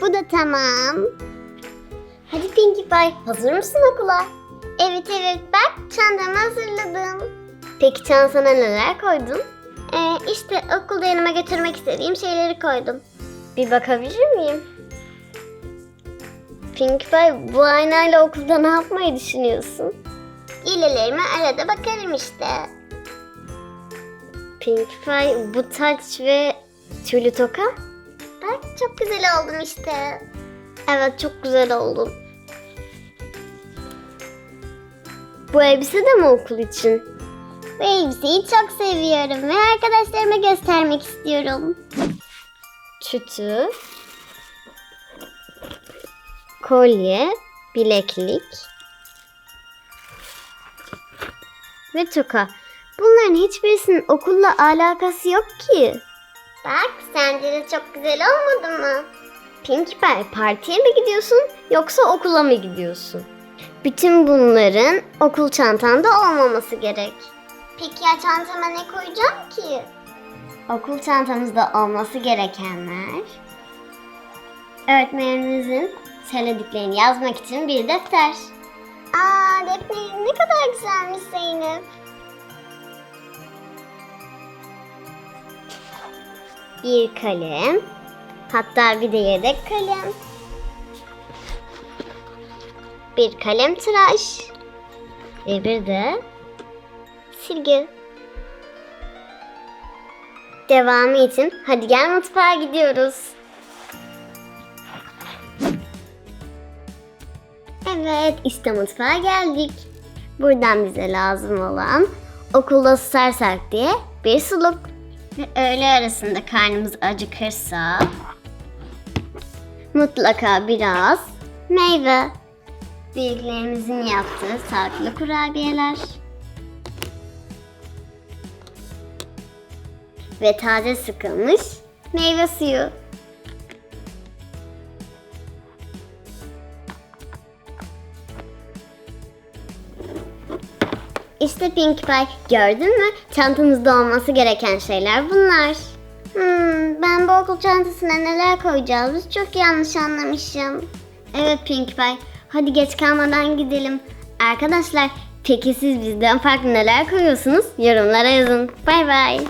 Bu da tamam. Hadi Pinkie Pie, hazır mısın okula? Evet evet, bak çantamı hazırladım. Peki çantana neler koydun? Ee, işte okulda yanıma götürmek istediğim şeyleri koydum. Bir bakabilir miyim? Pinkie Pie, bu aynayla okulda ne yapmayı düşünüyorsun? İğnelerime arada bakarım işte. Pinkie Pie, bu taç ve tüylü toka? Bak çok güzel oldum işte. Evet çok güzel oldum. Bu elbise de mi okul için? Bu elbiseyi çok seviyorum ve arkadaşlarıma göstermek istiyorum. Tütü, kolye, bileklik ve toka. Bunların hiçbirisinin okulla alakası yok ki. Bak sence de çok güzel olmadı mı? Pinkie Pie partiye mi gidiyorsun yoksa okula mı gidiyorsun? Bütün bunların okul çantanda olmaması gerek. Peki ya çantama ne koyacağım ki? Okul çantamızda olması gerekenler... Öğretmenimizin söylediklerini yazmak için bir defter. Aa defterin ne kadar güzelmiş Zeynep. Bir kalem. Hatta bir de yedek kalem. Bir kalem tıraş. Ve bir de silgi. Devamı için hadi gel mutfağa gidiyoruz. Evet işte mutfağa geldik. Buradan bize lazım olan okulda susarsak diye bir suluk. Ve öğle arasında karnımız acıkırsa mutlaka biraz meyve. Büyüklerimizin yaptığı sağlıklı kurabiyeler. Ve taze sıkılmış meyve suyu. İşte Pinkie Pie gördün mü? Çantamızda olması gereken şeyler bunlar. Hmm, ben bu okul çantasına neler koyacağımızı çok yanlış anlamışım. Evet Pinkie Pie, hadi geç kalmadan gidelim. Arkadaşlar, peki siz bizden farklı neler koyuyorsunuz? Yorumlara yazın. Bay bay.